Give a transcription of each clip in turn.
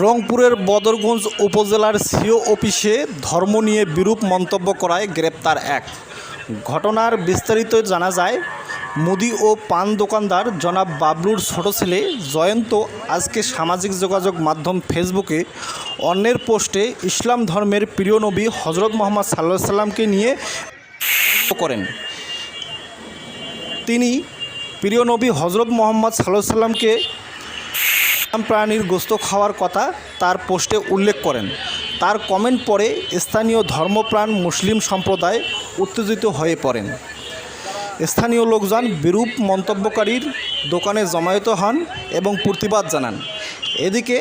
রংপুরের বদরগঞ্জ উপজেলার সিও অফিসে ধর্ম নিয়ে বিরূপ মন্তব্য করায় গ্রেপ্তার এক। ঘটনার বিস্তারিত জানা যায়, মুদি ও পান দোকানদার জনাব বাবলুর ছোট ছেলে জয়ন্ত আজকে সামাজিক যোগাযোগ মাধ্যম ফেসবুকে অন্যের পোস্টে ইসলাম ধর্মের প্রিয় নবী হজরত মোহাম্মদ সাল্লাহ সাল্লামকে নিয়ে করেন। তিনি প্রিয় নবী হজরত মোহাম্মদ সাল্লাহ সাল্লামকে প্রাণীর গোস্ত খাওয়ার কথা তার পোস্টে উল্লেখ করেন। তার কমেন্ট পরে স্থানীয় ধর্মপ্রাণ মুসলিম সম্প্রদায় উত্তেজিত হয়ে পড়েন। স্থানীয় লোকজন বিরূপ মন্তব্যকারীর দোকানে জমায়েত হন এবং প্রতিবাদ জানান। এদিকে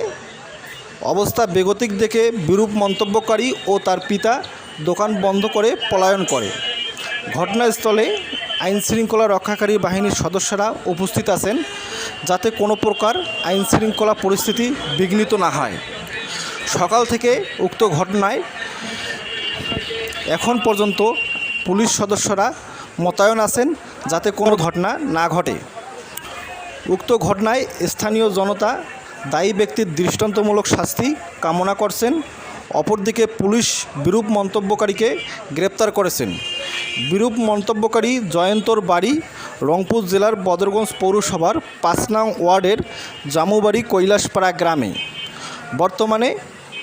অবস্থা বেগতিক দেখে বিরূপ মন্তব্যকারী ও তার পিতা দোকান বন্ধ করে পলায়ন করে। ঘটনাস্থলে আইনশৃঙ্খলা রক্ষাকারী বাহিনীর সদস্যরা উপস্থিত আছেন। যাতে কোনো প্রকার আইন শৃঙ্খলা পরিস্থিতি বিঘ্নিত না হয়। সকাল থেকে উক্ত ঘটনায় এখন পর্যন্ত পুলিশ সদস্যরা মোতায়েন আছেন যাতে কোনো ঘটনা না ঘটে। উক্ত ঘটনায় স্থানীয় জনতা দায়ী ব্যক্তির দৃষ্টান্তমূলক শাস্তি কামনা করছেন। অপরদিকে পুলিশ বিরূপ মন্তব্যকারীকে গ্রেপ্তার করেছেন। বিরূপ মন্তব্যকারী জয়ন্তর বাড়ি রংপুর জেলার বদরগঞ্জ পৌরসভার পাঁচ নং ওয়ার্ডের জামুবাড়ি কৈলাসপাড়া গ্রামে। বর্তমানে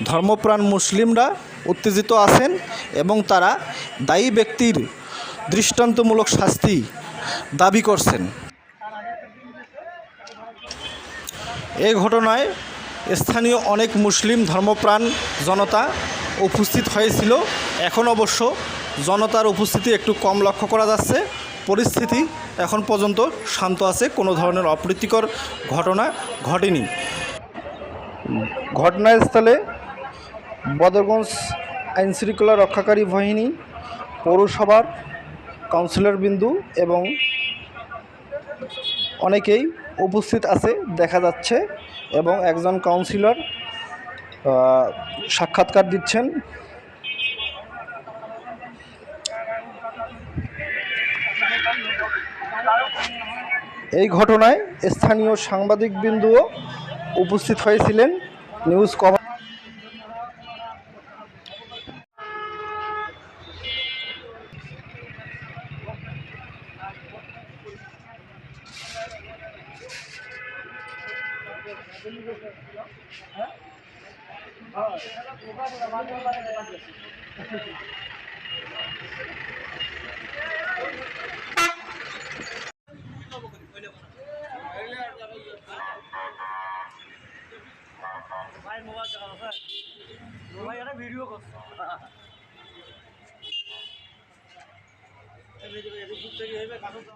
ধর্মপ্রাণ মুসলিমরা উত্তেজিত আছেন এবং তারা দায়ী ব্যক্তির দৃষ্টান্তমূলক শাস্তি দাবি করছেন। এই ঘটনায় স্থানীয় অনেক মুসলিম ধর্মপ্রাণ জনতা উপস্থিত হয়েছিল। এখন অবশ্য জনতার উপস্থিতি একটু কম লক্ষ্য করা যাচ্ছে। পরিস্থিতি এখন পর্যন্ত শান্ত আছে, কোনো ধরনের অপ্রীতিকর ঘটনা ঘটেনি। ঘটনাস্থলে বদরগঞ্জ আইনশৃঙ্খলা রক্ষাকারী বাহিনী, পৌরসভার কাউন্সিলর বিন্দু এবং অনেকেই উপস্থিত আছে, দেখা যাচ্ছে এবং একজন কাউন্সিলর সাক্ষাৎকার দিচ্ছেন। এই ঘটনায় স্থানীয় সাংবাদিক বিন্দুও উপস্থিত হয়েছিলেন নিউজ কভার ভিডিও করছে